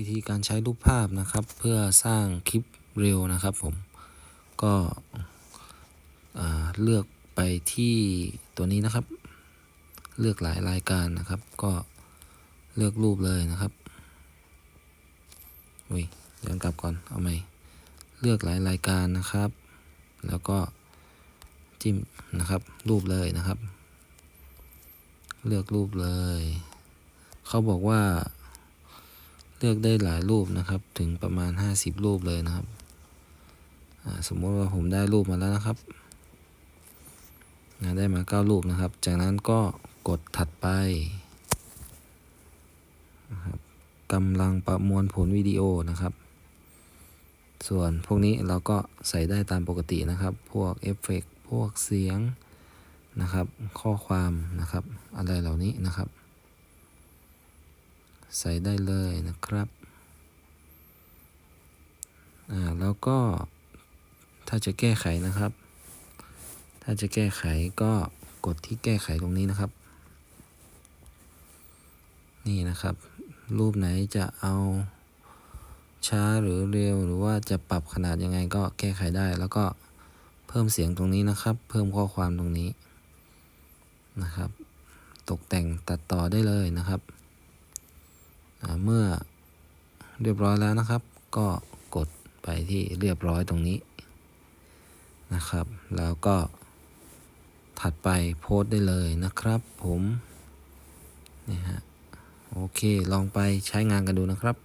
วิธีการใช้รูปภาพนะครับ เพื่อสร้างคลิปเร็วนะครับผมก็เลือกไปที่ตัวนี้นะครับ เลือกหลายรายการนะครับ ก็เลือกรูปเลยนะครับอุ้ยย้อนกลับก่อนเอาใหม่เลือกหลายรายการนะครับ แล้วก็จิ้มนะครับ รูปเลยนะครับ เลือกรูปเลย เขาบอกว่า เลือกได้หลายรูปนะครับ ถึงประมาณ 50 รูปเลยนะครับสมมติว่าผมได้รูปมาแล้วนะครับได้มา 9 รูปนะครับ จากนั้นก็กดถัดไปนะครับกำลังประมวลผลวิดีโอนะครับ ส่วนพวกนี้เราก็ใส่ได้ตามปกตินะครับ พวกเอฟเฟกต์พวกเสียงนะครับ ข้อความนะครับ อะไรเหล่านี้นะครับ ใส่ได้เลยนะครับ อ่า แล้วก็ถ้าจะแก้ไขนะครับ ถ้าจะแก้ไขก็กดที่แก้ไขตรงนี้นะครับ นี่นะครับ รูปไหนจะเอาช้าหรือเร็วหรือว่าจะปรับขนาดยังไงก็แก้ไขได้ แล้วก็เพิ่มเสียงตรงนี้นะครับ เพิ่มข้อความตรงนี้นะครับ ตกแต่งตัดต่อได้เลยนะครับ เมื่อเรียบร้อยแล้วนะครับ ก็กดไปที่เรียบร้อยตรงนี้นะครับ แล้วก็ถัดไปโพสต์ได้เลยนะครับผมนี่ฮะโอเคลองไปใช้งานกันดูนะครับ